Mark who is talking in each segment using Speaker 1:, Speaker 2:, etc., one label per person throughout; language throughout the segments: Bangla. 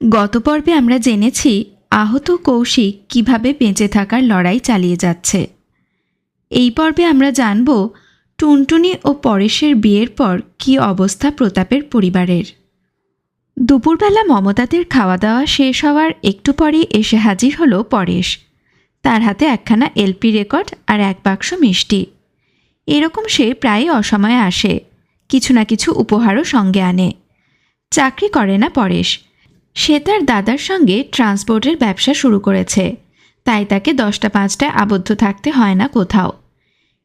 Speaker 1: গত পর্বে আমরা জেনেছি আহত কৌশিক কীভাবে বেঁচে থাকার লড়াই চালিয়ে যাচ্ছে। এই পর্বে আমরা জানব টুনটুনি ও পরেশের বিয়ের পর কী অবস্থা প্রতাপের পরিবারের। দুপুরবেলা মমতাদের খাওয়া দাওয়া শেষ হওয়ার একটু পরেই এসে হাজির হলো পরেশ। তার হাতে একখানা এলপি রেকর্ড আর এক বাক্স মিষ্টি। এরকম সে প্রায়ই অসময়ে আসে, কিছু না কিছু উপহারও সঙ্গে আনে। চাকরি করে না পরেশ সে তার দাদার সঙ্গে ট্রান্সপোর্টের ব্যবসা শুরু করেছে। তাই তাকে দশটা পাঁচটায় আবদ্ধ থাকতে হয় না কোথাও।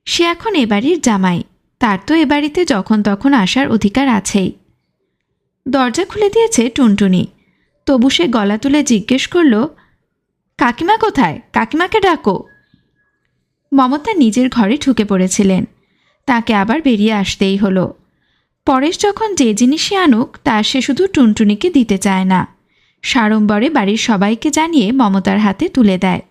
Speaker 1: সে এখন এ বাড়ির জামাই। তার তো এ বাড়িতে যখন তখন আসার অধিকার আছেই। দরজা খুলে দিয়েছে টুনটুনি। তবু সে গলা তুলে জিজ্ঞেস করল, কাকিমা কোথায়? কাকিমাকে ডাকো। মমতা নিজের ঘরে ঢুকে পড়েছিলেন। তাকে আবার বেরিয়ে আসতেই হলো। পরেশ যখন যে জিনিসই আনুক, তা সে শুধু টুনটুনিকে দিতে চায় না। সাড়ম্বরে বাড়ির সবাইকে জানিয়ে মমতার হাতে তুলে দেয়।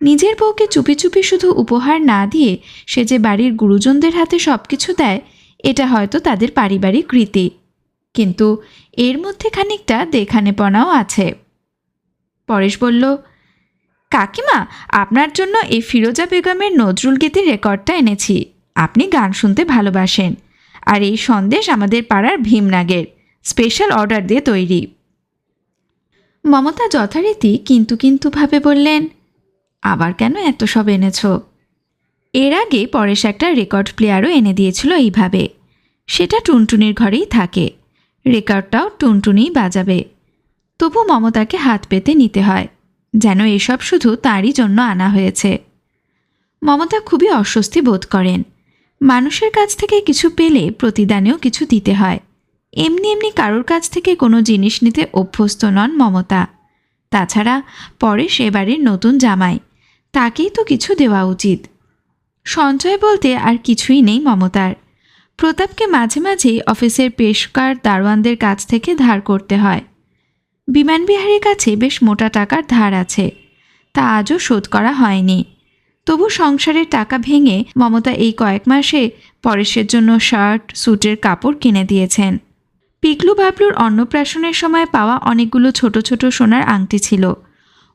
Speaker 1: নিজের বউকে চুপি চুপি শুধু উপহার না দিয়ে সে যে বাড়ির গুরুজনদের হাতে সব কিছু দেয়, এটা হয়তো তাদের পারিবারিক রীতি। কিন্তু এর মধ্যে খানিকটা দেখানেপনাও আছে। পরেশ বলল, কাকিমা, আপনার জন্য এই ফিরোজা বেগমের নজরুল গীতির রেকর্ডটা এনেছি। আপনি গান শুনতে ভালোবাসেন। আর এই সন্দেশ আমাদের পাড়ার ভীমনাগের স্পেশাল অর্ডার দিয়ে তৈরি। মমতা যথারীতি কিন্তু কিন্তু ভাবে বললেন, আবার কেন এত সব এনেছ? এর আগে পরেশ একটা রেকর্ড প্লেয়ারও এনে দিয়েছিল এইভাবে। সেটা টুনটুনির ঘরেই থাকে। রেকর্ডটাও টুনটুনিই বাজাবে। তবু মমতাকে হাত পেতে নিতে হয়, যেন এসব শুধু তাঁরই জন্য আনা হয়েছে। মমতা খুবই অস্বস্তি বোধ করেন। মানুষের কাছ থেকে কিছু পেলে প্রতিদানেও কিছু দিতে হয়। এমনি এমনি কারোর কাছ থেকে কোনো জিনিস নিতে অভ্যস্ত নন মমতা। তাছাড়া পরে সে বাড়ির নতুন জামাই, তাকেই তো কিছু দেওয়া উচিত। সঞ্চয় বলতে আর কিছুই নেই মমতার। প্রতাপকে মাঝে মাঝেই অফিসের পেশকার দারোয়ানদের কাছ থেকে ধার করতে হয়। বিমানবিহারীর কাছে বেশ মোটা টাকার ধার আছে, তা আজও শোধ করা হয়নি। তবু সংসারের টাকা ভেঙে মমতা এই কয়েক মাসে পরেশের জন্য শার্ট, স্যুটের কাপড় কিনে দিয়েছেন। পিকলু বাবলুর অন্নপ্রাশনের সময় পাওয়া অনেকগুলো ছোট ছোট সোনার আংটি ছিল।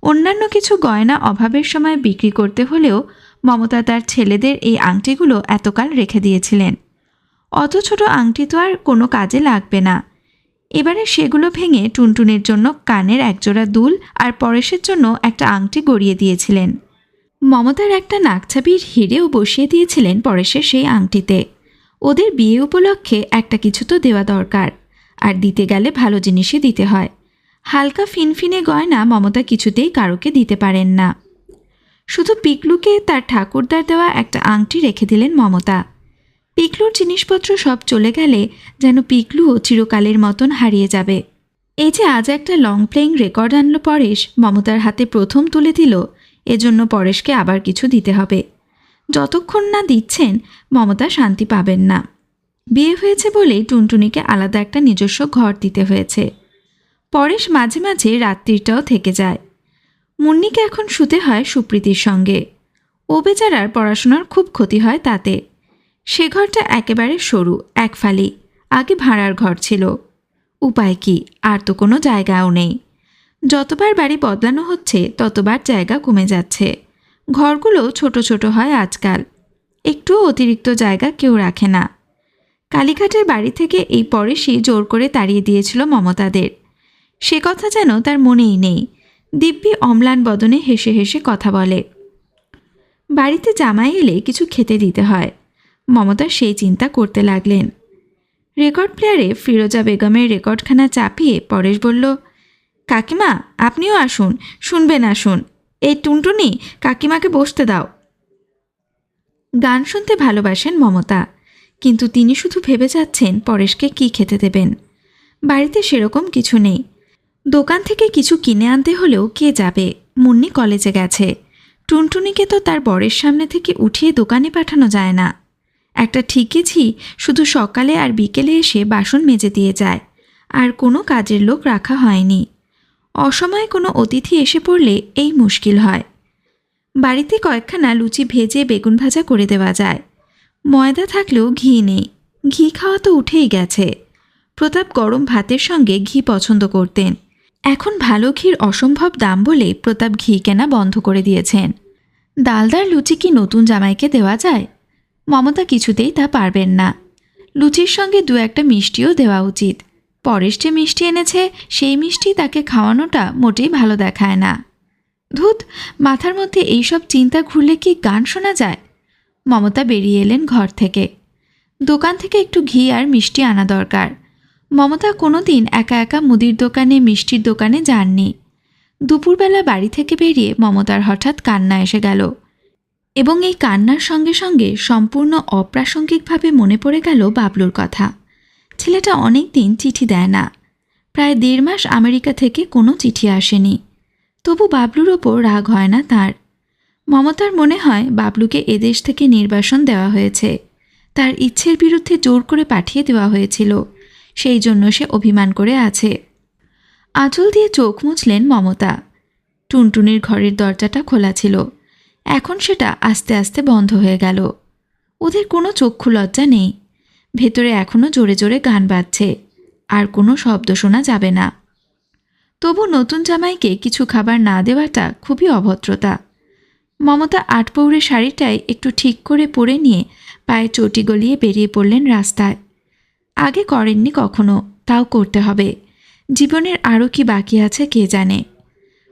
Speaker 1: অন্যান্য কিছু গয়না অভাবের সময় বিক্রি করতে হলেও মমতা তার ছেলেদের এই আংটিগুলো এতকাল রেখে দিয়েছিলেন। অত ছোট আংটি তো আর কোনো কাজে লাগবে না। এবারে সেগুলো ভেঙে টুনটুনির জন্য কানের একজোড়া দুল আর পরেশের জন্য একটা আংটি গড়িয়ে দিয়েছিলেন। মমতার একটা নাকছাবির হিরেও বসিয়ে দিয়েছিলেন পরেশের সেই আংটিতে। ওদের বিয়ে উপলক্ষে একটা কিছু তো দেওয়া দরকার। আর দিতে গেলে ভালো জিনিসই দিতে হয়। হালকা ফিনফিনে গয়না মমতা কিছুতেই কারোকে দিতে পারেন না। শুধু পিকলুকে তার ঠাকুরদার দেওয়া একটা আংটি রেখে দিলেন মমতা। পিকলুর জিনিসপত্র সব চলে গেলে যেন পিকলুও চিরকালের মতন হারিয়ে যাবে। এই যে আজ একটা লং প্লেইং রেকর্ড আনলো পরেশ, মমতার হাতে প্রথম তুলে দিল, এজন্য পরেশকে আবার কিছু দিতে হবে। যতক্ষণ না দিচ্ছেন, মমতা শান্তি পাবেন না। বিয়ে হয়েছে বলেই টুনটুনিকে আলাদা একটা নিজস্ব ঘর দিতে হয়েছে। পরেশ মাঝে মাঝে রাত্রিটাও থেকে যায়। মুন্নিকে এখন শুতে হয় সুপ্রীতির সঙ্গে। ও বেচারার পড়াশোনার খুব ক্ষতি হয় তাতে। সে ঘরটা একেবারে সরু, এক ফালি, আগে ভাড়ার ঘর ছিল। উপায় কি? আর তো কোনো জায়গাও নেই। যতবার বাড়ি বদলানো হচ্ছে, ততবার জায়গা কমে যাচ্ছে। ঘরগুলো ছোট ছোট হয় আজকাল। একটুও অতিরিক্ত জায়গা কেউ রাখে না। কালীঘাটের বাড়ি থেকে এই পরেশই জোর করে তাড়িয়ে দিয়েছিল মমতাদের। সে কথা যেন তার মনেই নেই। দিব্যি অম্লান বদনে হেসে হেসে কথা বলে, বাড়িতে জামাই এলে কিছু খেতে দিতে হয়। মমতা সেই চিন্তা করতে লাগলেন। রেকর্ড প্লেয়ারে ফিরোজা বেগমের রেকর্ডখানা চাপিয়ে পরেশ বলল, কাকিমা, আপনিও আসুন, শুনবেন আসুন। এই টুনটুনি কাকিমাকে বসতে দাও। গান শুনতে ভালোবাসেন মমতা। কিন্তু তিনি শুধু ভেবে যাচ্ছেন পরেশকে কি খেতে দেবেন। বাড়িতে সেরকম কিছু নেই। দোকান থেকে কিছু কিনে আনতে হলেও কে যাবে? মুন্নি কলেজে গেছে। টুনটুনিকে তো তার বরের সামনে থেকে উঠিয়ে দোকানে পাঠানো যায় না। একটা ঠিকেছি শুধু সকালে আর বিকেলে এসে বাসন মেজে দিয়ে যায়। আর কোনো কাজের লোক রাখা হয়নি। অসময়ে কোনো অতিথি এসে পড়লে এই মুশকিল হয়। বাড়িতে কয়েকখানা লুচি ভেজে বেগুন ভাজা করে দেওয়া যায়। ময়দা থাকলেও ঘি নেই। ঘি খাওয়া তো উঠেই গেছে। প্রতাপ গরম ভাতের সঙ্গে ঘি পছন্দ করতেন। এখন ভালো ঘির অসম্ভব দাম বলে প্রতাপ ঘি কেনা বন্ধ করে দিয়েছেন। ডালদার লুচি কি নতুন জামাইকে দেওয়া যায়? মমতা কিছুতেই তা পারবেন না। লুচির সঙ্গে দু একটা মিষ্টিও দেওয়া উচিত। পরেশ যে মিষ্টি এনেছে, সেই মিষ্টি তাকে খাওয়ানোটা মোটেই ভালো দেখায় না। ধুত, মাথার মধ্যে এইসব চিন্তা ঘুরলে কি গান শোনা যায়? মমতা বেরিয়ে এলেন ঘর থেকে। দোকান থেকে একটু ঘি আর মিষ্টি আনা দরকার। মমতা কোনো দিন একা একা মুদির দোকানে, মিষ্টির দোকানে যাননি। দুপুরবেলা বাড়ি থেকে বেরিয়ে মমতার হঠাৎ কান্না এসে গেল। এবং এই কান্নার সঙ্গে সঙ্গে সম্পূর্ণ অপ্রাসঙ্গিকভাবে মনে পড়ে গেল বাবলুর কথা। ছেলেটা অনেক দিন চিঠি দেয় না। প্রায় দেড় মাস আমেরিকা থেকে কোনো চিঠি আসেনি। তবু বাবলুর ওপর রাগ হয় না তার। মমতার মনে হয় বাবলুকে এদেশ থেকে নির্বাসন দেওয়া হয়েছে। তার ইচ্ছের বিরুদ্ধে জোর করে পাঠিয়ে দেওয়া হয়েছিল। সেই জন্য সে অভিমান করে আছে। আঁচল দিয়ে চোখ মুছলেন মমতা। টুনটুনির ঘরের দরজাটা খোলা ছিল। এখন সেটা আস্তে আস্তে বন্ধ হয়ে গেল। ওদের কোনো চক্ষু লজ্জা নেই। ভেতরে এখনও জোরে জোরে গান বাজছে। আর কোনো শব্দ শোনা যাবে না। তবু নতুন জামাইকে কিছু খাবার না দেওয়াটা খুবই অভদ্রতা। মমতা আটপৌরে শাড়িটাই একটু ঠিক করে পরে নিয়ে পায়ে চটি গলিয়ে বেরিয়ে পড়লেন রাস্তায়। আগে করেননি কখনো, তাও করতে হবে। জীবনের আরও কি বাকি আছে কে জানে।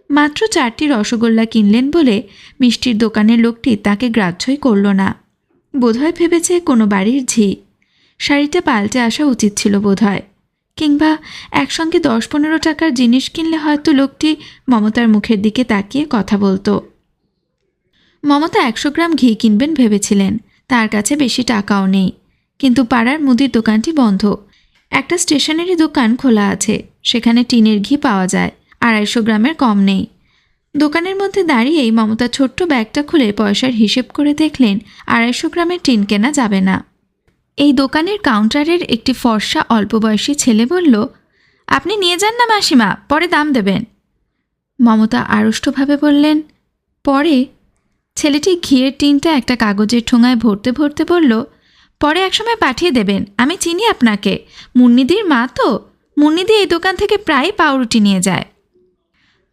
Speaker 1: মাত্র চারটি রসগোল্লা কিনলেন বলে মিষ্টির দোকানের লোকটি তাকে গ্রাহ্যই করল না। বোধহয় ভেবেছে কোনো বাড়ির ঝি। শাড়িটা পাল্টে আসা উচিত ছিল বোধহয়। কিংবা একসঙ্গে দশ পনেরো টাকার জিনিস কিনলে হয়তো লোকটি মমতার মুখের দিকে তাকিয়ে কথা বলতো। মমতা একশো গ্রাম ঘি কিনবেন ভেবেছিলেন। তার কাছে বেশি টাকাও নেই। কিন্তু পাড়ার মুদির দোকানটি বন্ধ। একটা স্টেশনারি দোকান খোলা আছে। সেখানে টিনের ঘি পাওয়া যায়। আড়াইশো গ্রামের কম নেই। দোকানের মধ্যে দাঁড়িয়েই মমতা ছোট্ট ব্যাগটা খুলে পয়সার হিসেব করে দেখলেন, আড়াইশো গ্রামের টিন কেনা যাবে না। এই দোকানের কাউন্টারের একটি ফর্সা অল্প বয়সী ছেলে বলল, আপনি নিয়ে যান না মাসিমা, পরে দাম দেবেন। মমতা আড়ষ্টভাবে বললেন, পরে? ছেলেটি ঘিয়ের টিনটা একটা কাগজের ঠোঙায় ভরতে ভরতে বলল, পরে একসময় পাঠিয়ে দেবেন, আমি চিনি আপনাকে। মুন্নিদির মা তো। মুন্নিদি এই দোকান থেকে প্রায় পাউরুটি নিয়ে যায়।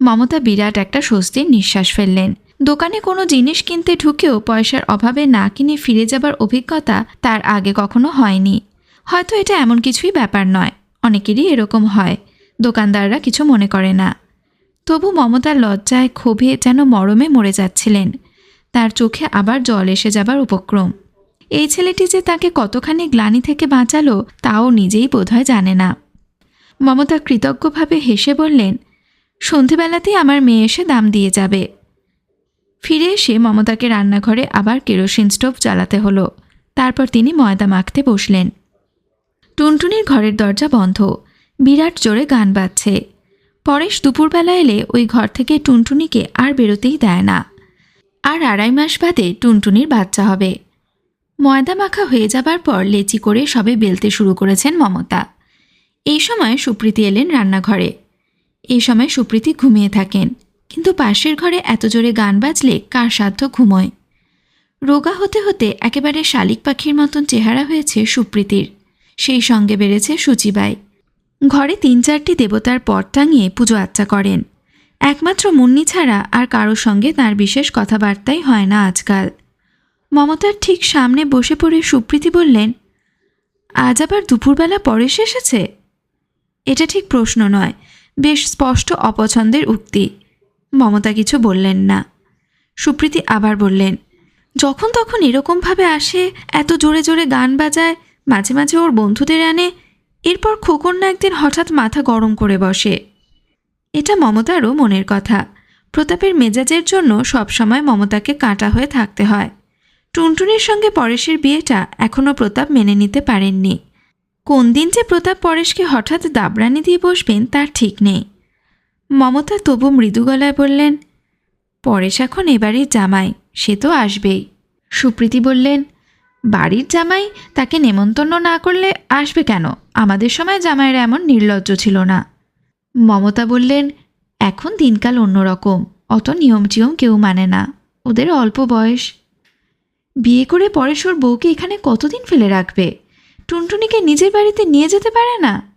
Speaker 1: মমতা বিরাট একটা স্বস্তির নিঃশ্বাস ফেললেন। দোকানে কোনো জিনিস কিনতে ঢুকেও পয়সার অভাবে না কিনে ফিরে যাবার অভিজ্ঞতা তার আগে কখনো হয়নি। হয়তো এটা এমন কিছুই ব্যাপার নয়, অনেকেরই এরকম হয়, দোকানদাররা কিছু মনে করে না। তবু মমতার লজ্জায় ক্ষোভে যেন মরমে মরে যাচ্ছিলেন। তার চোখে আবার জল এসে যাবার উপক্রম। এই ছেলেটি যে তাকে কতখানি গ্লানি থেকে বাঁচালো, তাও নিজেই বোধহয় জানে না। মমতা কৃতজ্ঞভাবে হেসে বললেন, সন্ধেবেলাতেই আমার মেয়ে এসে দাম দিয়ে যাবে। ফিরে এসে মমতাকে রান্নাঘরে আবার কেরোসিন স্টোভ জ্বালাতে হলো। তারপর তিনি ময়দা মাখতে বসলেন। টুনটুনির ঘরের দরজা বন্ধ। বিরাট জোরে গান বাজছে। পরেশ দুপুরবেলা এলে ওই ঘর থেকে টুনটুনিকে আর বেরোতেই দেয় না। আর আড়াই মাস বাদে টুনটুনির বাচ্চা হবে। ময়দা মাখা হয়ে যাবার পর লেচি করে সবে বেলতে শুরু করেছেন মমতা। এই সময় সুপ্রীতি এলেন রান্নাঘরে। এই সময় সুপ্রীতি ঘুমিয়ে থাকেন, কিন্তু পাশের ঘরে এত জোরে গান বাজলে কার সাধ্য ঘুমোয়? রোগা হতে হতে একেবারে শালিক পাখির মতন চেহারা হয়েছে সুপ্রীতির। সেই সঙ্গে বেড়েছে সুচিবাই। ঘরে তিন চারটি দেবতার পট টাঙিয়ে পুজো আচ্চা করেন। একমাত্র মুন্নি ছাড়া আর কারোর সঙ্গে তার বিশেষ কথাবার্তাই হয় না আজকাল। মমতার ঠিক সামনে বসে পড়ে সুপ্রীতি বললেন, আজ আবার দুপুরবেলা পরেশ এসেছে? এটা ঠিক প্রশ্ন নয়, বেশ স্পষ্ট অপছন্দের উক্তি। মমতা কিছু বললেন না। সুপ্রীতি আবার বললেন, যখন তখন এরকমভাবে আসে, এত জোরে জোরে গান বাজায়, মাঝে মাঝে ওর বন্ধুদের আনে, এরপর খোকন না একদিন হঠাৎ মাথা গরম করে বসে। এটা মমতারও মনের কথা। প্রতাপের মেজাজের জন্য সবসময় মমতাকে কাটা হয়ে থাকতে হয়। টুনটুনির সঙ্গে পরেশের বিয়েটা এখনও প্রতাপ মেনে নিতে পারেননি। কোন দিন যে প্রতাপ পরেশকে হঠাৎ দাবরানি দিয়ে বসবেন তার ঠিক নেই। মমতা তবু মৃদু গলায় বললেন, পরেশ এখন এবারের জামাই, সে তো আসবেই। সুপ্রীতি বললেন, বাড়ির জামাই তাকে নেমন্তন্ন না করলে আসবে কেন? আমাদের সময় জামাইরা এমন নির্লজ্জ ছিল না। মমতা বললেন, এখন দিনকাল অন্যরকম। অত নিয়ম টিয়ম কেউ মানে না। ওদের অল্প বয়স। বিয়ে করে পরেশর বউকে এখানে কতদিন ফেলে রাখবে? টুনটুনিকে নিজের বাড়িতে নিয়ে যেতে পারে না?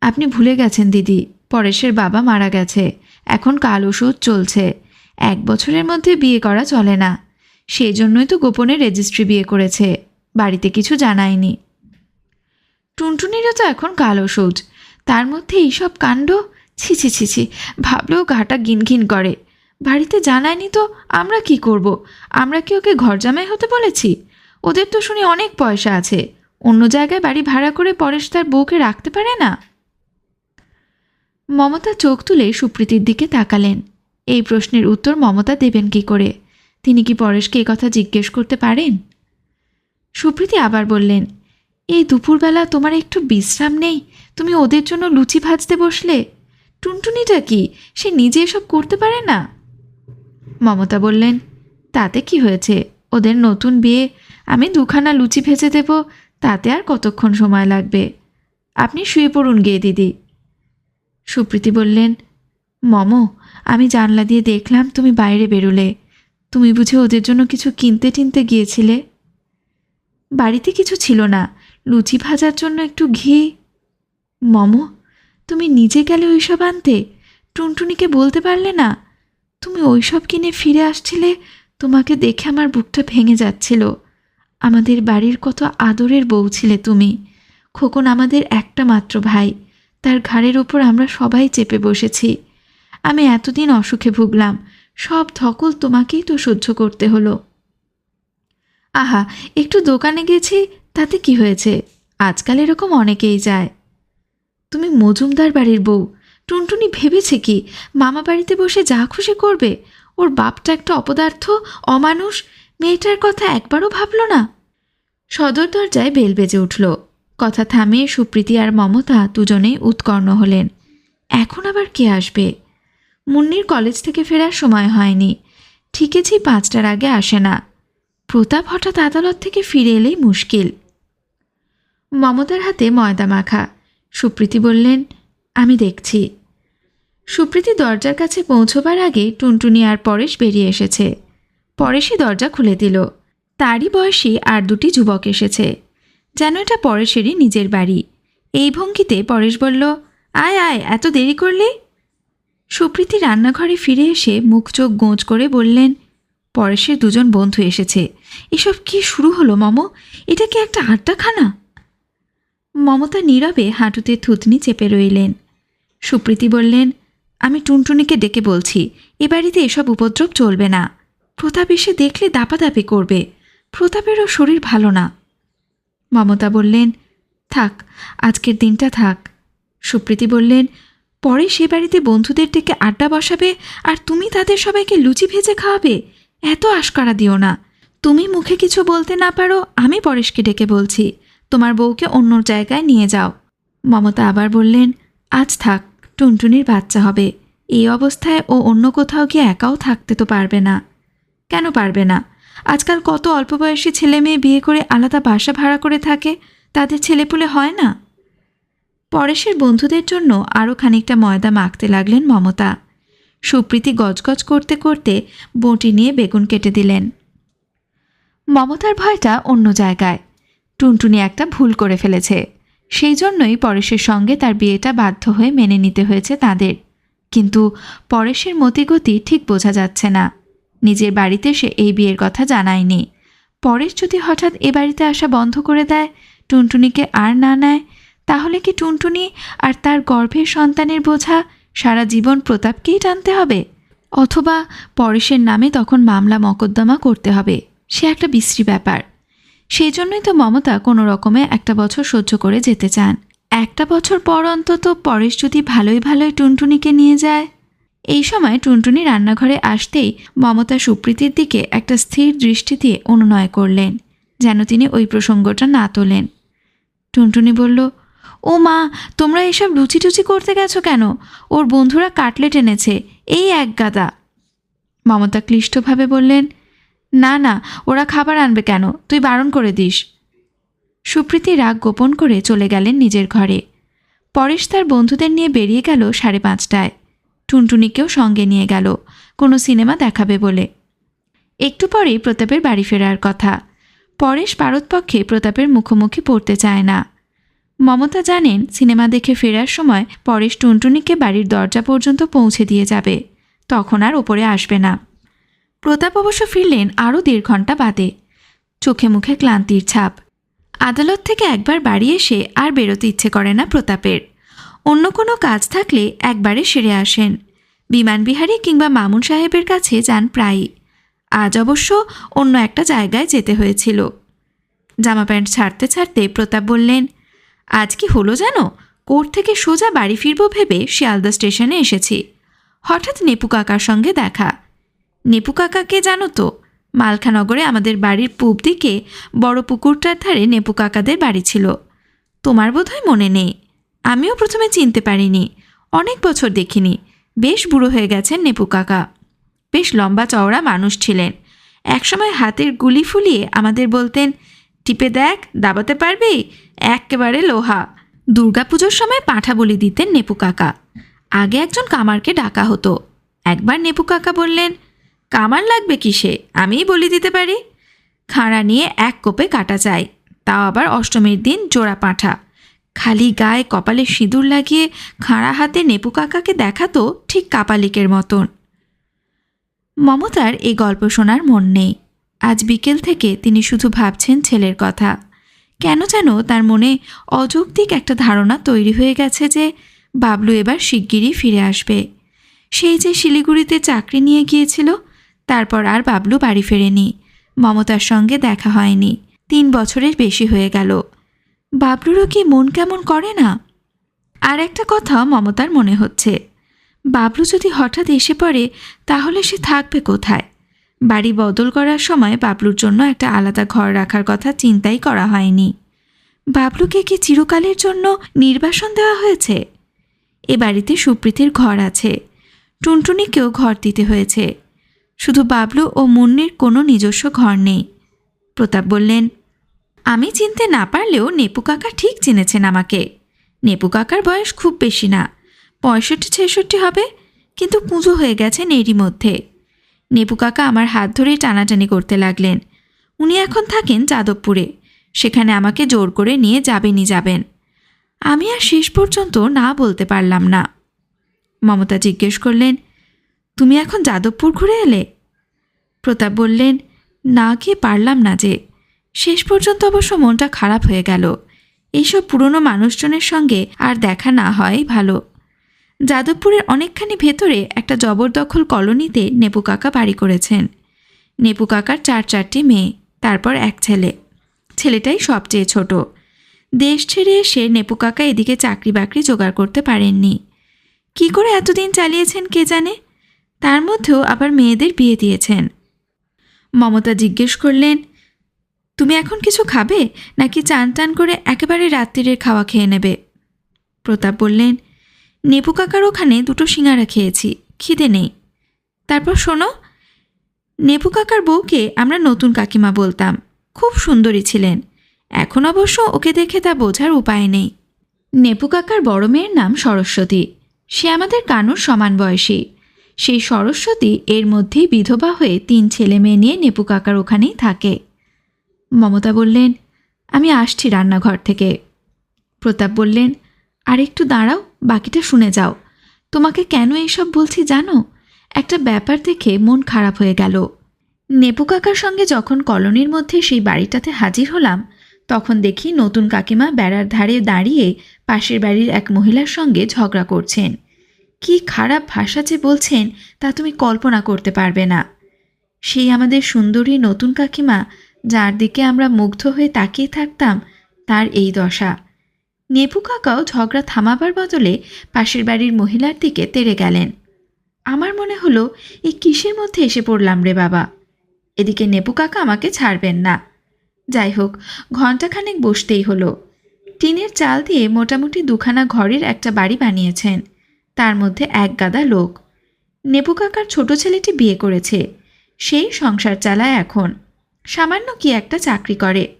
Speaker 1: আপনি ভুলে গেছেন, দিদি। পরেশের বাবা মারা গেছে। এখন কাল ওষুধ চলছে। এক বছরের মধ্যে বিয়ে করা চলে না। সেই জন্যই তো গোপনে রেজিস্ট্রি বিয়ে করেছে। বাড়িতে কিছু জানায়নি। টুনটুনিরও তো এখন কাল ওষুধ। তার মধ্যে এইসব কাণ্ড? ছি ছি ভাবলেও গাটা গিনঘিন করে। বাড়িতে জানায়নি তো আমরা কি করব? আমরা কি ওকে ঘর জামাই হতে বলেছি? ওদের তো শুনি অনেক পয়সা আছে। অন্য জায়গায় বাড়ি ভাড়া করে পরেশ তার বউকে রাখতে পারে না? মমতা চোখ তুলে সুপ্রীতির দিকে তাকালেন। এই প্রশ্নের উত্তর মমতা দেবেন কি করে? তিনি কি পরেশকে কথা জিজ্ঞেস করতে পারেন? সুপ্রীতি আবার বললেন এই দুপুরবেলা তোমার একটু বিশ্রাম নেই। তুমি ওদের জন্য লুচি ভাজতে বসলে। টুনটুনিটা কি? সে নিজে এসব করতে পারে না? মমতা বললেন, তাতে কি হয়েছে? ওদের নতুন বিয়ে, আমি দুখানা লুচি ভেজে দেব, তাতে আর কতক্ষণ সময় লাগবে? আপনি শুয়ে পড়ুন গিয়ে দিদি। সুপ্রীতি বললেন, মম, আমি জানলা দিয়ে দেখলাম তুমি বাইরে বেরোলে। তুমি বুঝে ওদের জন্য কিছু কিনতে টিনতে গিয়েছিলে? বাড়িতে কিছু ছিল না লুচি ভাজার জন্য একটু ঘি। মম, তুমি নিজে গেলে ওইসব আনতে? টুনটুনিকে বলতে পারলে না? তুমি ওইসব কিনে ফিরে আসছিলে, তোমাকে দেখে আমার বুকটা ভেঙে যাচ্ছিল। আমাদের বাড়ির কত আদরের বউ ছিলে তুমি। খোকন আমাদের একটা মাত্র ভাই। তার ঘাড়ের ওপর আমরা সবাই চেপে বসেছি। আমি এতদিন অসুখে ভুগলাম। সব ধকল তোমাকেই তো সহ্য করতে হলো। আহা, একটু দোকানে গেছি তাতে কি হয়েছে? আজকাল এরকম অনেকেই যায়। তুমি মজুমদার বাড়ির বউ। টুনটুনি ভেবেছে কি, মামা বাড়িতে বসে যা খুশি করবে। ওর বাপটা একটা অপদার্থ, অমানুষ, মেয়েটার কথা একবারও ভাবল না। সদর দরজায় বেল বেজে উঠল। কথা থামিয়ে সুপ্রীতি আর মমতা দুজনেই উৎকর্ণ হলেন। এখন আবার কে আসবে? মুন্নির কলেজ থেকে ফেরার সময় হয়নি। ঠিকেছি পাঁচটার আগে আসে না। প্রতাপ হঠাৎ আদালত থেকে ফিরে এলেই মুশকিল। মমতার হাতে ময়দা মাখা। সুপ্রীতি বললেন, আমি দেখছি। সুপ্রীতি দরজার কাছে পৌঁছবার আগে টুনটুনি আর পরেশ বেরিয়ে এসেছে। পরেশই দরজা খুলে দিল। তারই বয়সী আর দুটি যুবক এসেছে। যেন এটা পরেশেরই নিজের বাড়ি। এই ভঙ্গিতে পরেশ বলল, আয় আয়, এত দেরি করলে? সুপ্রীতি রান্নাঘরে ফিরে এসে মুখ চোখ গোঁজ করে বললেন, পরেশের দুজন বন্ধু এসেছে। এসব কি শুরু হলো, মম? এটা কি একটা আড্ডাখানা? মমতা নীরবে হাঁটুতে থুতনি চেপে রইলেন। সুপ্রীতি বললেন, আমি টুনটুনিকে ডেকে বলছি, এ বাড়িতে এসব উপদ্রব চলবে না। প্রতাপ এসে দেখলে দাপাদাপি করবে। প্রতাপেরও শরীর ভালো না। মমতা বললেন, থাক, আজকের দিনটা থাক। সুপ্রীতি বললেন, পরে সে বাড়িতে বন্ধুদের ডেকে আড্ডা বসাবে আর তুমি তাদের সবাইকে লুচি ভেজে খাওয়াবে? এত আশকারা দিও না। তুমি মুখে কিছু বলতে না পারো, আমি পরেশকে ডেকে বলছি। তোমার বউকে অন্য জায়গায় নিয়ে যাও। মমতা আবার বললেন, আজ থাক, টুনটুনির বাচ্চা হবে। এই অবস্থায় ও অন্য কোথাও গিয়ে একাও থাকতে তো পারবে না। কেন পারবে না? আজকাল কত অল্প বয়সী ছেলে মেয়ে বিয়ে করে আলাদা বাসা ভাড়া করে থাকে, তাদের ছেলেপুলে হয় না? পরেশের বন্ধুদের জন্য আরও খানিকটা ময়দা মাখতে লাগলেন মমতা। সুপ্রীতি গজগজ করতে করতে বঁটি নিয়ে বেগুন কেটে দিলেন। মমতার ভয়টা অন্য জায়গায়। টুনটুনি একটা ভুল করে ফেলেছে। সেই জন্যই পরেশের সঙ্গে তার বিয়েটা বাধ্য হয়ে মেনে নিতে হয়েছে তাদের। কিন্তু পরেশের মতিগতি ঠিক বোঝা যাচ্ছে না। নিজের বাড়িতে সে এই বিয়ের কথা জানায়নি। পরেশ যদি হঠাৎ এ বাড়িতে আসা বন্ধ করে দেয়, টুনটুনিকে আর না নেয়, তাহলে কি টুনটুনি আর তার গর্ভের সন্তানের বোঝা সারা জীবন প্রতাপকেই টানতে হবে? অথবা পরেশের নামে তখন মামলা মকদ্দমা করতে হবে। সে একটা বিশ্রী ব্যাপার। সেই জন্যই তো মমতা কোনো রকমে একটা বছর সহ্য করে যেতে চান। একটা বছর পর অন্তত পরেশ যদি ভালোই ভালোই টুনটুনিকে নিয়ে যায়। এই সময় টুনটুনি রান্নাঘরে আসতেই মমতা সুপ্রীতির দিকে একটা স্থির দৃষ্টি দিয়ে অনুনয় করলেন, যেন তিনি ওই প্রসঙ্গটা না তোলেন। টুনটুনি বলল, ও মা, তোমরা এসব লুচি টুচি করতে গেছো কেন? ওর বন্ধুরা কাটলেট এনেছে, এই এক গাদা। মমতা ক্লিষ্টভাবে বললেন না না, ওরা খাবার আনবে কেন? তুই বারণ করে দিস। সুপ্রীতি রাগ গোপন করে চলে গেলেন নিজের ঘরে। পরেশ তার বন্ধুদের নিয়ে বেরিয়ে গেল সাড়ে পাঁচটায়। টুনটুনিকেও সঙ্গে নিয়ে গেল, কোনো সিনেমা দেখাবে বলে। একটু পরেই প্রতাপের বাড়ি ফেরার কথা। পরেশ পারতপক্ষে প্রতাপের মুখোমুখি পড়তে চায় না। মমতা জানেন, সিনেমা দেখে ফেরার সময় পরেশ টুনটুনিকে বাড়ির দরজা পর্যন্ত পৌঁছে দিয়ে যাবে। তখন আর ওপরে আসবে না। প্রতাপ অবশ্য ফিরলেন আরও দেড় ঘণ্টা বাদে। চোখে মুখে ক্লান্তির ছাপ। আদালত থেকে একবার বাড়ি এসে আর বেরোতে ইচ্ছে করে না প্রতাপের। অন্য কোনো কাজ থাকলে একবারে সেরে আসেন। বিমানবিহারী কিংবা মামুন সাহেবের কাছে যান প্রায়ই। আজ অবশ্য অন্য একটা জায়গায় যেতে হয়েছিল। জামা প্যান্ট ছাড়তে ছাড়তে প্রতাপ বললেন, আজ কি হলো জানো? কোর্ট থেকে সোজা বাড়ি ফিরব ভেবে শিয়ালদা স্টেশনে এসেছি। হঠাৎ নেপু কাকার সঙ্গে দেখা। নেপু কাকাকে জানো তো? মালখানগরে আমাদের বাড়ির পূব দিকে বড় পুকুরটার ধারে নেপু কাকাদের বাড়ি ছিল। তোমার বোধহয় মনে নেই। আমিও প্রথমে চিনতে পারিনি। অনেক বছর দেখিনি। বেশ বুড়ো হয়ে গেছেন নেপু কাকা। বেশ লম্বা চওড়া মানুষ ছিলেন। একসময় হাতের গুলি ফুলিয়ে আমাদের বলতেন, টিপে দেখ, দাবাতে পারবি? একেবারে লোহা। দুর্গাপুজোর সময় পাঁঠা বলি দিতেন নেপু কাকা। আগে একজন কামারকে ডাকা হতো। একবার নেপু কাকা বললেন কামার লাগবে কিসে? আমিই বলি দিতে পারি। খাঁড়া নিয়ে এক কোপে কাটা যায়। তাও আবার অষ্টমীর দিন জোড়া পাঁঠা। খালি গায়ে কপালে সিঁদুর লাগিয়ে খাঁড়া হাতে নেপু কাকাকে দেখাতো ঠিক কাপালিকের মতন। মমতার এই গল্প শোনার মন নেই। আজ বিকেল থেকে তিনি শুধু ভাবছেন ছেলের কথা। কেন যেন তার মনে অযৌক্তিক একটা ধারণা তৈরি হয়ে গেছে যে বাবলু এবার শিগগিরই ফিরে আসবে। সেই যে শিলিগুড়িতে চাকরি নিয়ে গিয়েছিল তারপর আর বাবলু বাড়ি ফেরেনি। মমতার সঙ্গে দেখা হয়নি। তিন বছরের বেশি হয়ে গেল। বাবলুরও কি মন কেমন করে না? আর একটা কথা মমতার মনে হচ্ছে। বাবলু যদি হঠাৎ এসে পড়ে, তাহলে সে থাকবে কোথায়? বাড়ি বদল করার সময় বাবলুর জন্য একটা আলাদা ঘর রাখার কথা চিন্তাই করা হয়নি। বাবলুকে কি চিরকালের জন্য নির্বাসন দেওয়া হয়েছে? এ বাড়িতে সুপ্রীতির ঘর আছে। টুনটুনিকেও ঘর দিতে হয়েছে। শুধু বাবলু ও মুন্নির কোনো নিজস্ব ঘর নেই। প্রতাপ বললেন, আমি চিনতে না পারলেও নেপু কাকা ঠিক চিনেছেন আমাকে। নেপু কাকার বয়স খুব বেশি না পঁয়ষট্টি ছেষট্টি হবে, কিন্তু পুজো হয়ে গেছেন এরই মধ্যে। নেপু কাকা আমার হাত ধরে টানাটানি করতে লাগলেন। উনি এখন থাকেন যাদবপুরে, সেখানে আমাকে জোর করে নিয়ে যাবেনই যাবেন। আমি আর শেষ পর্যন্ত না বলতে পারলাম না। মমতা জিজ্ঞেস করলেন তুমি এখন যাদবপুর ঘুরে এলে? প্রতাপ বললেন, না গিয়ে পারলাম না যে। শেষ পর্যন্ত অবশ্য মনটা খারাপ হয়ে গেল। এইসব পুরনো মানুষজনের সঙ্গে আর দেখা না হয় ভালো। যাদবপুরের অনেকখানি ভেতরে একটা জবরদখল কলোনিতে নেপু কাকা বাড়ি করেছেন। নেপু কাকার চার চারটি মেয়ে, তারপর এক ছেলে। ছেলেটাই সবচেয়ে ছোট। দেশ ছেড়ে এসে নেপু কাকা এদিকে চাকরি বাকরি জোগাড় করতে পারেননি। কি করে এতদিন চালিয়েছেন কে জানে? তার মধ্যেও আবার মেয়েদের বিয়ে দিয়েছেন। মমতা জিজ্ঞেস করলেন, তুমি এখন কিছু খাবে নাকি চান টান করে একেবারে রাত্রিরের খাওয়া খেয়ে নেবে? প্রতাপ বললেন, নেপু কাকার ওখানে দুটো সিঙ্গারা খেয়েছি, খিদে নেই। তারপর শোনো, নেপু কাকার বউকে আমরা নতুন কাকিমা বলতাম, খুব সুন্দরী ছিলেন। এখন অবশ্য ওকে দেখে তা বোঝার উপায় নেই। নেপু কাকার বড় মেয়ের নাম সরস্বতী। সে আমাদের কানুর সমান বয়সী। সেই সরস্বতী এর মধ্যেই বিধবা হয়ে তিন ছেলে মেয়ে নিয়ে নেপু কাকার ওখানেই থাকে। মমতা বললেন, আমি আসছি রান্নাঘর থেকে। প্রতাপ বললেন, আর একটু দাঁড়াও, বাকিটা শুনে যাও। তোমাকে কেন এইসব বলছি জানো? একটা ব্যাপার দেখে মন খারাপ হয়ে গেল। নেপু কাকার সঙ্গে যখন কলোনির মধ্যে সেই বাড়িটাতে হাজির হলাম, তখন দেখি নতুন কাকিমা বেড়ার ধারে দাঁড়িয়ে পাশের বাড়ির এক মহিলার সঙ্গে ঝগড়া করছেন। কি খারাপ ভাষা যে বলছেন, তা তুমি কল্পনা করতে পারবে না। সেই আমাদের সুন্দরী নতুন কাকিমা, যার দিকে আমরা মুগ্ধ হয়ে তাকিয়ে থাকতাম, তার এই দশা। নেপু কাকাও ঝগড়া থামাবার বদলে পাশের বাড়ির মহিলার দিকে তেড়ে গেলেন। আমার মনে হলো এই কিসের মধ্যে এসে পড়লাম রে বাবা? এদিকে নেপু কাকা আমাকে ছাড়বেন না। যাই হোক, ঘণ্টাখানেক বসতেই হলো। টিনের চাল দিয়ে মোটামুটি দুখানা ঘরের একটা বাড়ি বানিয়েছেন। তার মধ্যে এক গাদা লোক। নেপু কাকার ছোট ছেলেটি বিয়ে করেছে। সেই সংসার চালায় এখন। সামান্য কি একটা চাকরি করে।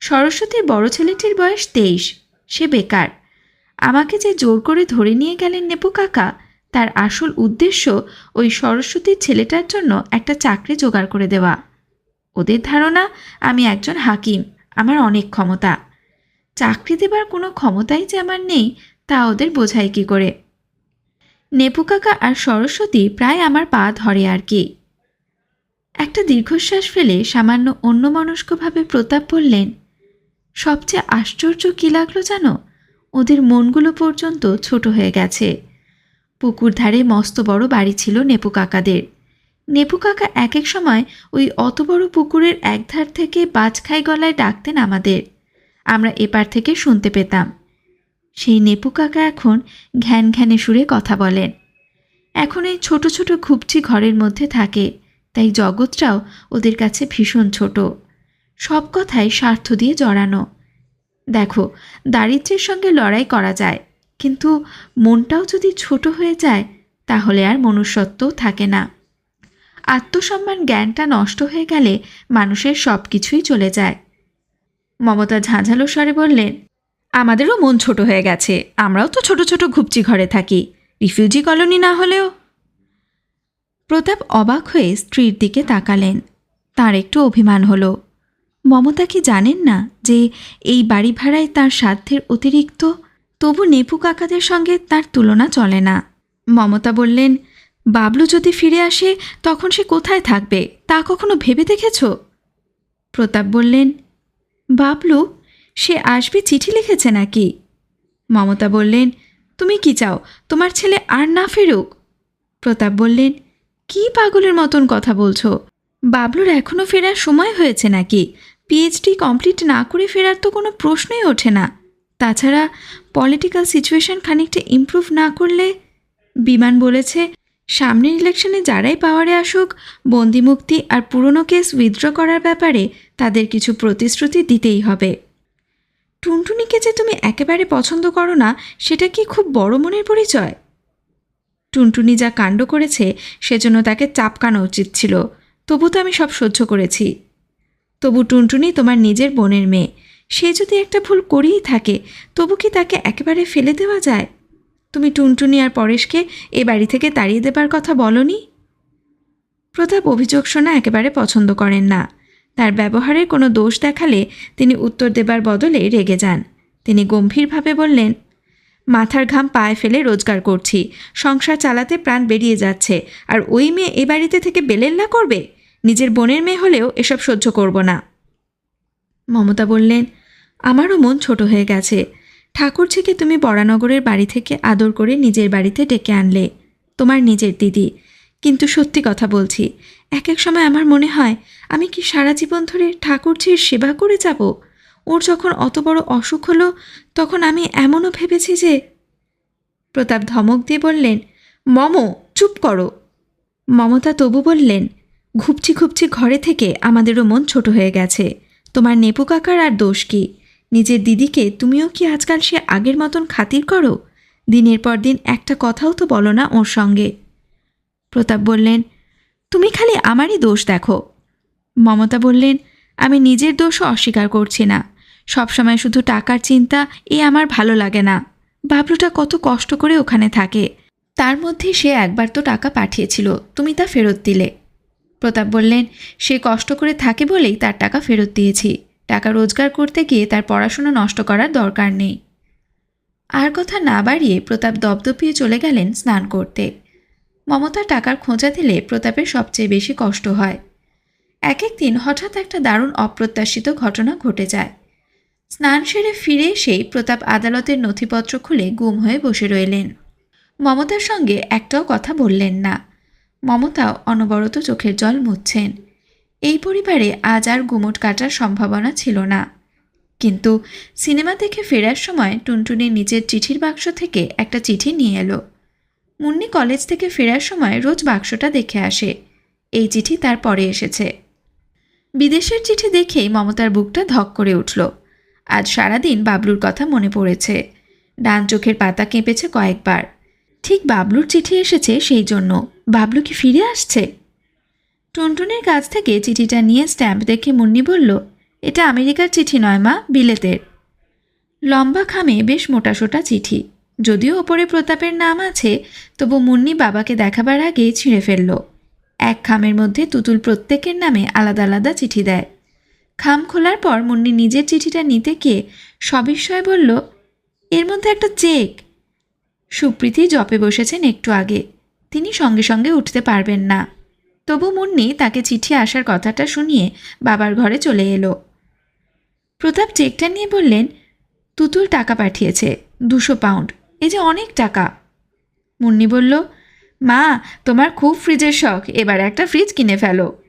Speaker 1: সরস্বতীর বড় ছেলেটির বয়স তেইশ। সে বেকার। আমাকে যে জোর করে ধরে নিয়ে গেলেন নেপু কাকা তার আসল উদ্দেশ্য ওই সরস্বতীর ছেলেটার জন্য একটা চাকরি জোগাড় করে দেওয়া। ওদের ধারণা, আমি একজন হাকিম। আমার অনেক ক্ষমতা। চাকরি দেবার কোনো ক্ষমতাই যে আমার নেই, তা ওদের বোঝায় কী করে? নেপু কাকা আর সরস্বতী প্রায় আমার পা ধরে আর কি। একটা দীর্ঘশ্বাস ফেলে সামান্য অন্যমনস্কভাবে প্রতাপ বললেন, সবচেয়ে আশ্চর্য কী লাগল জানো? ওদের মনগুলো পর্যন্ত ছোট হয়ে গেছে। পুকুর ধারে মস্ত বড় বাড়ি ছিল নেপু কাকাদের নেপু কাকা এক এক সময় ওই অত বড় পুকুরের একধার থেকে বাজখাই গলায় ডাকতেন আমাদের। আমরা এপার থেকে শুনতে পেতাম। সেই নেপু কাকা এখন ঘ্যান ঘ্যানে সুরে কথা বলেন। এখন এই ছোট ছোট খুবচি ঘরের মধ্যে থাকে, তাই জগৎটাও ওদের কাছে ভীষণ ছোট। সব কথাই স্বার্থ দিয়ে জড়ানো। দেখো দারিদ্র্যের সঙ্গে লড়াই করা যায়, কিন্তু মনটাও যদি ছোট হয়ে যায়, তাহলে আর মনুষ্যত্বও থাকে না। আত্মসম্মান জ্ঞানটা নষ্ট হয়ে গেলে মানুষের সব কিছুই চলে যায়। মমতা ঝাঁঝালো স্বরে বললেন আমাদেরও মন ছোট হয়ে গেছে। আমরাও তো ছোট ছোট ঘুপচি ঘরে থাকি। রিফিউজি কলোনি না হলেও। প্রতাপ অবাক হয়ে স্ত্রীর দিকে তাকালেন। তার একটু অভিমান হলো। মমতা কি জানেন না যে এই বাড়ি ভাড়ায় তার সাধ্যের অতিরিক্ত তবু নেপু কাকাদের সঙ্গে তার তুলনা চলে না। মমতা বললেন, বাবলু যদি ফিরে আসে, তখন সে কোথায় থাকবে? তা কখনো ভেবে দেখেছ? প্রতাপ বললেন, বাবলু সে আসবে চিঠি লিখেছে নাকি? মমতা বললেন, তুমি কি চাও? তোমার ছেলে আর না ফেরুক? প্রতাপ বললেন, কি পাগলের মতন কথা বলছো? বাবলুর এখনও ফেরার সময় হয়েছে নাকি? পিএইচডি কমপ্লিট না করে ফেরার তো কোনো প্রশ্নই ওঠে না। তাছাড়া পলিটিক্যাল সিচুয়েশন খানিকটা ইমপ্রুভ না করলে? বিমান বলেছে, সামনের ইলেকশনে যারাই পাওয়ারে আসুক বন্দিমুক্তি আর পুরনো কেস উইথড্র করার ব্যাপারে তাদের কিছু প্রতিশ্রুতি দিতেই হবে। টুনটুনিকে যে তুমি একেবারে পছন্দ করো না, সেটা কি খুব বড় মনের পরিচয়? টুনটুনি যা কাণ্ড করেছে, সেজন্য তাকে চাপকানো উচিত ছিল। তবু তো আমি সব সহ্য করেছি। তবু টুনটুনি তোমার নিজের বোনের মেয়ে। সে যদি একটা ভুল করেই থাকে, তবু কি তাকে একেবারে ফেলে দেওয়া যায়? তুমি টুনটুনি আর পরেশকে এ বাড়ি থেকে তাড়িয়ে দেবার কথা বলনি? প্রতাপ অভিযোগ শোনা একেবারে পছন্দ করেন না। তার ব্যবহারের কোনো দোষ দেখালে তিনি উত্তর দেবার বদলে রেগে যান। তিনি গম্ভীরভাবে বললেন, মাথার ঘাম পায়ে ফেলে রোজগার করছি, সংসার চালাতে প্রাণ বেরিয়ে যাচ্ছে, আর ওই মেয়ে এ বাড়িতে থেকে বেলেল্লা করবে? নিজের বোনের মেয়ে হলেও এসব সহ্য করব না। মমতা বললেন, আমারও মন ছোট হয়ে গেছে। ঠাকুরঝিকে তুমি বরানগরের বাড়ি থেকে আদর করে নিজের বাড়িতে ডেকে আনলে, তোমার নিজের দিদি। কিন্তু সত্যি কথা বলছি এক এক সময় আমার মনে হয়, আমি কি সারা জীবন ধরে ঠাকুরজির সেবা করে যাব? ওর যখন অত বড় অসুখ হলো, তখন আমি এমনও ভেবেছি যে প্রতাপ ধমক দিয়ে বললেন, মম, চুপ করো। মমতা তবু বললেন, ঘুপচি ঘুপচি ঘরে থেকে আমাদেরও মন ছোট হয়ে গেছে। তোমার নেপু কাকার আর দোষ কি? নিজের দিদিকে তুমিও কি আজকাল সে আগের মতন খাতির করো? দিনের পর দিন একটা কথাও তো বলো না ওর সঙ্গে। প্রতাপ বললেন তুমি খালি আমারই দোষ দেখো। মমতা বললেন, আমি নিজের দোষও অস্বীকার করছি না। সবসময় শুধু টাকার চিন্তা, এ আমার ভালো লাগে না। বাবলুটা কত কষ্ট করে ওখানে থাকে। তার মধ্যে সে একবার তো টাকা পাঠিয়েছিল, তুমি তা ফেরত দিলে। প্রতাপ বললেন, সে কষ্ট করে থাকে বলেই তার টাকা ফেরত দিয়েছি। টাকা রোজগার করতে গিয়ে তার পড়াশোনা নষ্ট করার দরকার নেই। আর কথা না বাড়িয়ে প্রতাপ দপদপিয়ে চলে গেলেন স্নান করতে। মমতা টাকার খোঁজা দিলে প্রতাপের সবচেয়ে বেশি কষ্ট হয়। এক এক দিন হঠাৎ একটা দারুণ অপ্রত্যাশিত ঘটনা ঘটে যায়। স্নান সেরে ফিরে এসেই প্রতাপ আদালতের নথিপত্র খুলে গুম হয়ে বসে রইলেন। মমতার সঙ্গে একটাও কথা বললেন না। মমতাও অনবরত চোখের জল মুছছেন। এই পরিবারে আজ আর গুমট কাটার সম্ভাবনা ছিল না। কিন্তু সিনেমা দেখে ফেরার সময় টুনটুনি নিজের চিঠির বাক্স থেকে একটা চিঠি নিয়ে এলো। মুন্নি কলেজ থেকে ফেরার সময় রোজ বাক্সটা দেখে আসে। এই চিঠি তার পরে এসেছে। বিদেশের চিঠি দেখেই মমতার বুকটা ধক করে উঠল। আজ সারাদিন বাবলুর কথা মনে পড়েছে। ডান চোখের পাতা কেঁপেছে কয়েকবার। ঠিক বাবলুর চিঠি এসেছে সেই জন্য। বাবলু কি ফিরে আসছে? টুনটুনির কাছ থেকে চিঠিটা নিয়ে স্ট্যাম্প দেখে মুন্নি বলল, এটা আমেরিকার চিঠি নয় মা, বিলেতের। লম্বা খামে বেশ মোটাসোটা চিঠি। যদিও ওপরে প্রতাপের নাম আছে, তবু মুন্নি বাবাকে দেখাবার আগেই ছিঁড়ে ফেলল। এক খামের মধ্যে তুতুল প্রত্যেকের নামে আলাদা আলাদা চিঠি দেয়। খাম খোলার পর মুন্নি নিজের চিঠিটা নিতে গিয়ে সবিস্ময় বলল, এর মধ্যে একটা চেক। সুপ্রীতি জপে বসেছেন একটু আগে। তিনি সঙ্গে সঙ্গে উঠতে পারবেন না। তবু মুন্নি তাকে চিঠি আসার কথাটা শুনিয়ে বাবার ঘরে চলে এলো। প্রতাপ চেকটা নিয়ে বললেন, তুতুল টাকা পাঠিয়েছে, দুশো পাউন্ড। এ যে অনেক টাকা। মুন্নি বলল, মা, তোমার খুব ফ্রিজের শখ, এবার একটা ফ্রিজ কিনে ফেলো।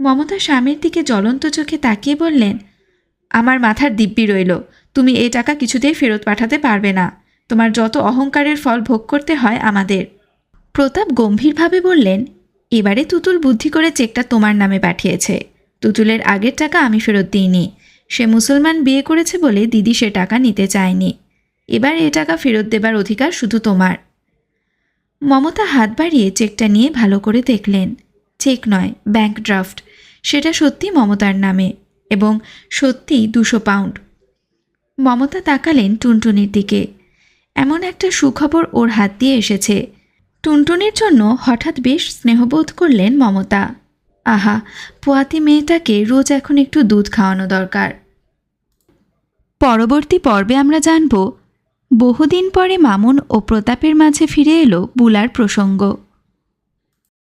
Speaker 1: মমতা স্বামীর দিকে জ্বলন্ত চোখে তাকিয়ে বললেন, আমার মাথার দিব্যি রইল, তুমি এই টাকা কিছুতেই ফেরত পাঠাতে পারবে না। তোমার যত অহংকারের ফল ভোগ করতে হয় আমাদের। প্রতাপ গম্ভীরভাবে বললেন, এবারে তুতুল বুদ্ধি করে চেকটা তোমার নামে পাঠিয়েছে। তুতুলের আগের টাকা আমি ফেরত দিইনি। সে মুসলমান বিয়ে করেছে বলে দিদি সে টাকা নিতে চায়নি। এবার এ টাকা ফেরত দেবার অধিকার শুধু তোমার। মমতা হাত বাড়িয়ে চেকটা নিয়ে ভালো করে দেখলেন। চেক নয়, ব্যাংক ড্রাফট। সেটা সত্যি মমতার নামে এবং সত্যি দুশো পাউন্ড। মমতা তাকালেন টুনটুনির দিকে। এমন একটা সুখবর ওর হাত দিয়ে এসেছে। টুনটুনির জন্য হঠাৎ বেশ স্নেহবোধ করলেন মমতা। আহা, পোয়াতি মেয়েটাকে রোজ এখন একটু দুধ খাওয়ানো দরকার। পরবর্তী পর্বে আমরা জানব বহুদিন পরে মামুন ও প্রতাপের মাঝে ফিরে এলো বুলার প্রসঙ্গ।